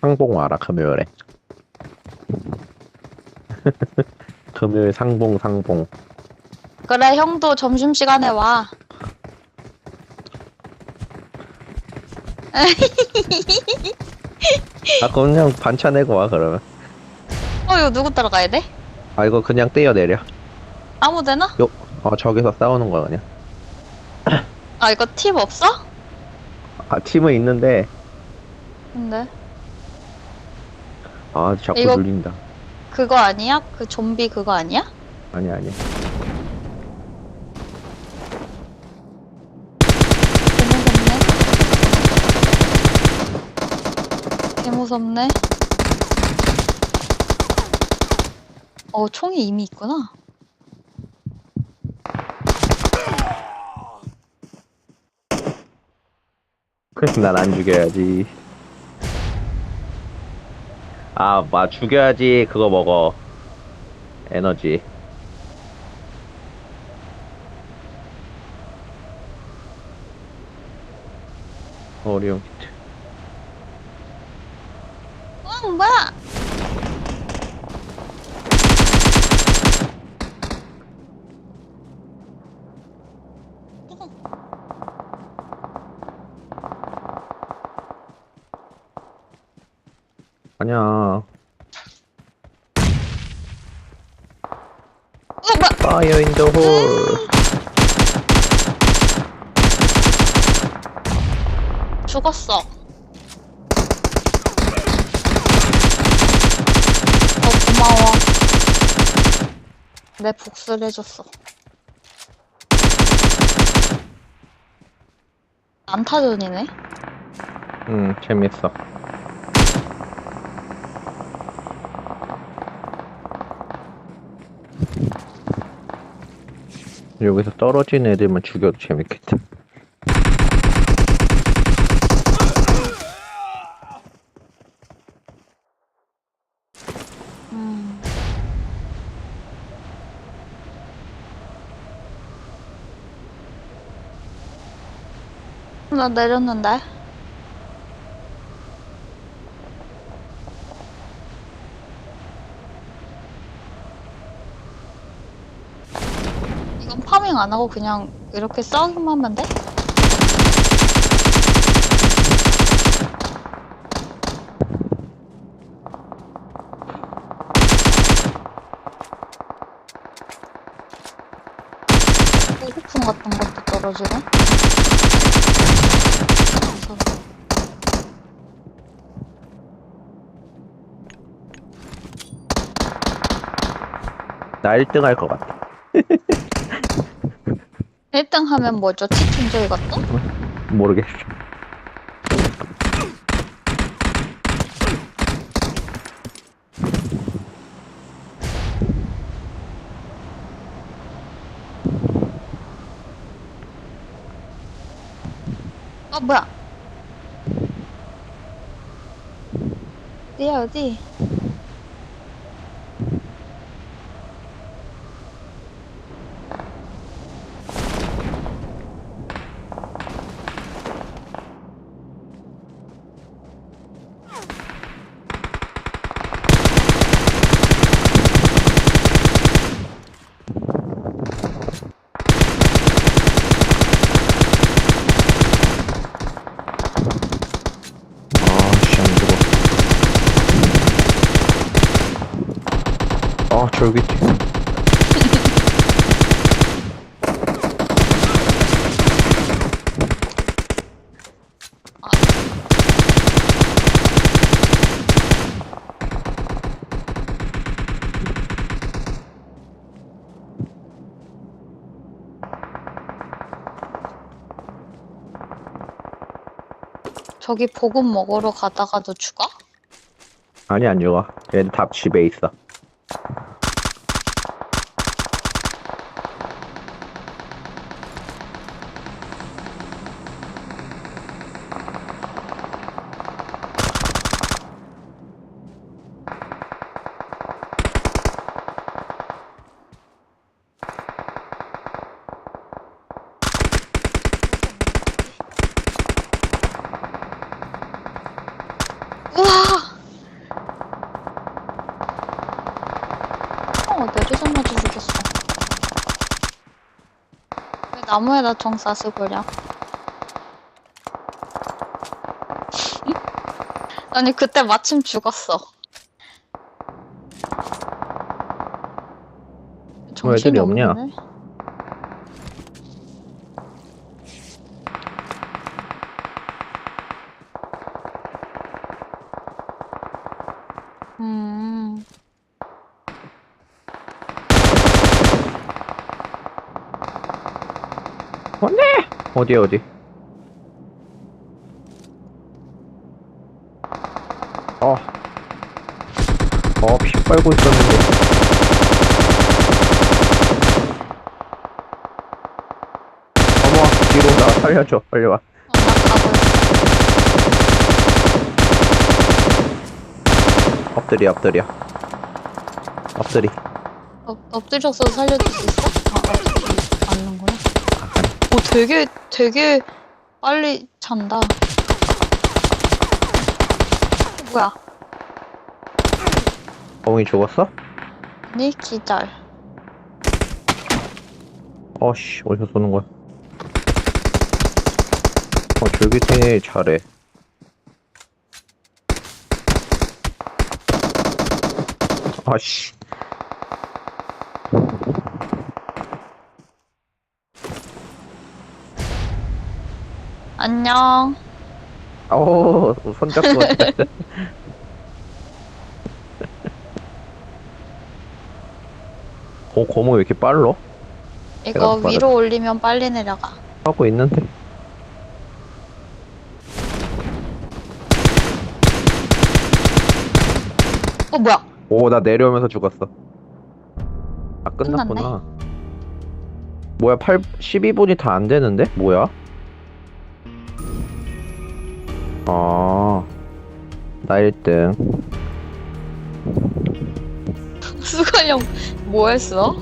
상봉 와라 금요일에 금요일 상봉 상봉 그래 형도 점심시간에 와. 아 그냥 반찬 내고 와 그러면 어 이거 누구 따라가야 돼? 아 이거 그냥 떼어내려 아무 데나? 어 저기서 싸우는 거야 그냥 아 이거 팁 없어? 아 팀은 있는데 근데 아 자꾸 이거- 눌린다 그거 아니야? 그 좀비 그거 아니야? 아니 아니 개무섭네. 개무섭네. 어 총이 이미 있구나. 그래서 난안 죽여야지 아, 마 죽여야지 그거 먹어. 에너지. 어려운 키트 응 뭐야? 아니야? 파이어 인더 홀 죽었어. 어 고마워. 내 복수를 해줬어. 안타전이네. 응 재밌어 여기서 떨어진 애들만 죽여도 재밌겠다 음. 나 내렸는데. 파밍 안 하고 그냥 이렇게 싸우기만 하면 돼? 호흡풍 같은 것도 떨어지네. 나 1등 할 것 같아 1등 하면 뭐죠? 치킨조이 같은? 모르겠어 아 뭐야? 어디야 어디? 아씨 안 죽어 아 쫄깃해 저기 보급 먹으러 가다가도 죽어? 아니 안 죽어 얘들 다 집에 있어 나무에다 총 쐈을 거냐? 아니 그때 마침 죽었어. 왜 애들이 정신이 없냐? 없네. 어디 어디? 어. 어, 피 빨고 있었는데. 어머, 뒤로 나 살려줘. 빨리 와. 엎드려, 엎드려. 엎드리. 엎, 엎드려서 살려줄 수 있어? 아, 엎드리지 않는구나. 되게, 되게 빨리 잔다. 어, 뭐야? 엉이 죽었어? 아니, 기절. 어씨, 어디서 쏘는 거야? 어, 줄기탱이 잘해. 아씨. 안녕. 오, 손잡고. 어, 고모 왜 이렇게 빨라? 이거 위로 올리면 빨리 내려가. 하고 있는데. 어, 뭐야? 오, 나 내려오면서 죽었어. 아, 끝났구나. 뭐야, 8, 12분이 다 안 되는데? 뭐야? 아, 나 1등. 수관형 뭐 했어?